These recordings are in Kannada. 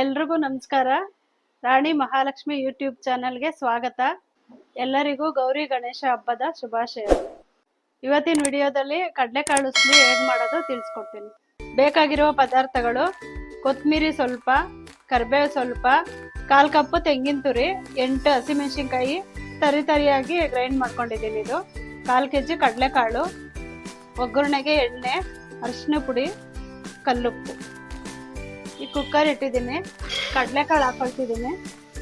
ಎಲ್ರಿಗೂ ನಮಸ್ಕಾರ. ರಾಣಿ ಮಹಾಲಕ್ಷ್ಮಿ ಯೂಟ್ಯೂಬ್ ಚಾನಲ್ಗೆ ಸ್ವಾಗತ. ಎಲ್ಲರಿಗೂ ಗೌರಿ ಗಣೇಶ ಹಬ್ಬದ ಶುಭಾಶಯಗಳು ಇವತ್ತಿನ ವಿಡಿಯೋದಲ್ಲಿ ಕಡಲೆಕಾಳು ಉಸ್ಲಿ ಹೇಗೆ ಮಾಡೋದು ತಿಳಿಸ್ಕೊಡ್ತೀನಿ. ಬೇಕಾಗಿರುವ ಪದಾರ್ಥಗಳು ಕೊತ್ತಂಬರಿ ಸ್ವಲ್ಪ, ಕರಿಬೇವು ಸ್ವಲ್ಪ, ಕಾಲು ಕಪ್ಪು ತೆಂಗಿನ ತುರಿ, ಎಂಟು ಹಸಿಮೆಣಸಿನ್ಕಾಯಿ, ತರಿ ತರಿಯಾಗಿ ಗ್ರೈಂಡ್ ಮಾಡ್ಕೊಂಡಿದ್ದೀನಿ ಇದು. ಕಾಲು ಕೆ ಜಿ ಕಡಲೆಕಾಳು, ಒಗ್ಗರಣೆಗೆ ಎಣ್ಣೆ ಅರಿಶಿನ ಪುಡಿ, ಕಲ್ಲುಪ್ಪು. ಈ ಕುಕ್ಕರ್ ಇಟ್ಟಿದ್ದೀನಿ. ಕಡಲೆಕಾಳು ಹಾಕೊಳ್ತಿದ್ದೀನಿ.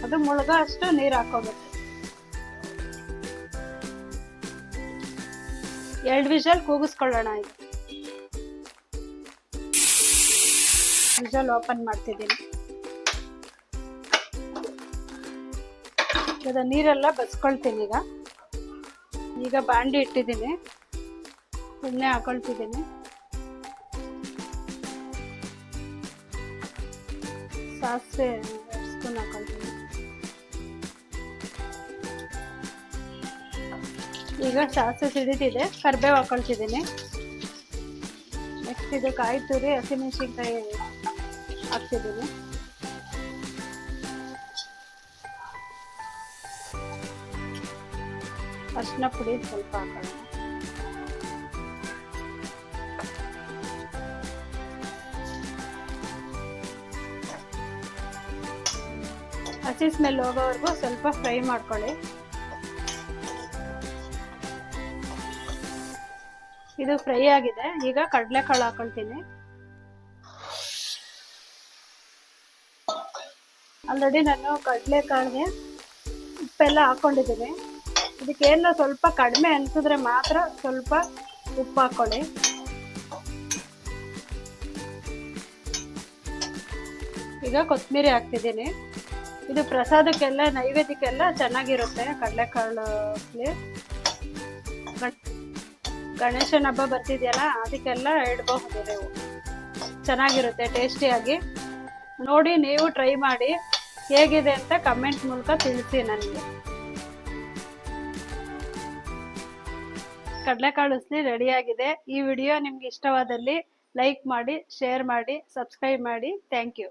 ಅದು ಮುಳುಗೋ ಅಷ್ಟು ನೀರು ಹಾಕೋಬೇಕು. ಎರಡು ವಿಷಲ್ ಕೂಗಿಸ್ಕೊಳ್ಳೋಣ ಇದು ವಿಷಲ್ ಓಪನ್ ಮಾಡ್ತಿದ್ದೀನಿ. ಈಗ ನೀರೆಲ್ಲ ಬಸ್ಕೊಳ್ತೀನಿ ಈಗ. ಈಗ ಬಾಂಡಿ ಇಟ್ಟಿದ್ದೀನಿ. ಎಣ್ಣೆ ಹಾಕೊಳ್ತಿದ್ದೀನಿ. ಸಾಸಿವೆ ಈಗ ಸಾಸಿವೆ ಸಿಡಿತಿದೆ ಕರಿಬೇವು ಹಾಕೊಳ್ತಿದ್ದೀನಿ ನೆಕ್ಸ್ಟ್ ಇದು ಕಾಯಿ ತುರಿ ಹಸಿಮೆಣಸಿನ್ಕಾಯಿ ಹಾಕ್ತಿದ್ದೀನಿ ಅರಿಶಿನ ಪುಡಿ ಸ್ವಲ್ಪ ಹಾಕೋಣ ಹಸಿ ಸ್ಮೆಲ್ ಹೋಗೋವರೆಗೂ ಸ್ವಲ್ಪ ಫ್ರೈ ಮಾಡ್ಕೊಳ್ಳಿ. ಇದು ಫ್ರೈ ಆಗಿದೆ. ಈಗ ಕಡಲೆಕಾಳು ಹಾಕೊಳ್ತೀನಿ. ಆಲ್ರೆಡಿ ನಾನು ಕಡಲೆಕಾಳಿಗೆ ಉಪ್ಪೆಲ್ಲ ಹಾಕೊಂಡಿದ್ದೀನಿ. ಇದಕ್ಕೇನು ಸ್ವಲ್ಪ ಕಡಿಮೆ ಅನಿಸಿದ್ರೆ ಮಾತ್ರ ಸ್ವಲ್ಪ ಉಪ್ಪು ಹಾಕೊಳ್ಳಿ. ಈಗ ಕೊತ್ತಂಬರಿ ಹಾಕ್ತಿದ್ದೀನಿ. ಇದು ಪ್ರಸಾದಕ್ಕೆಲ್ಲ, ನೈವೇದ್ಯಕ್ಕೆಲ್ಲ ಚೆನ್ನಾಗಿರುತ್ತೆ, ಕಡಲೆಕಾಳು ಗಣೇಶನ ಹಬ್ಬ ಬರ್ತಿದೆಯಲ್ಲ, ಅದಕ್ಕೆಲ್ಲ ಇಡಬಹುದು ನೀವು. ಚೆನ್ನಾಗಿರುತ್ತೆ, ಟೇಸ್ಟಿಯಾಗಿ. ನೋಡಿ, ನೀವು ಟ್ರೈ ಮಾಡಿ. ಹೇಗಿದೆ ಅಂತ ಕಮೆಂಟ್ ಮೂಲಕ ತಿಳಿಸಿ ನನಗೆ. ಕಡಲೆಕಾಳು ಉಸ್ಲಿ ರೆಡಿಯಾಗಿದೆ. ಈ ವಿಡಿಯೋ ನಿಮ್ಗೆ ಇಷ್ಟವಾದಲ್ಲಿ ಲೈಕ್ ಮಾಡಿ, ಶೇರ್ ಮಾಡಿ, ಸಬ್ಸ್ಕ್ರೈಬ್ ಮಾಡಿ. Thank you.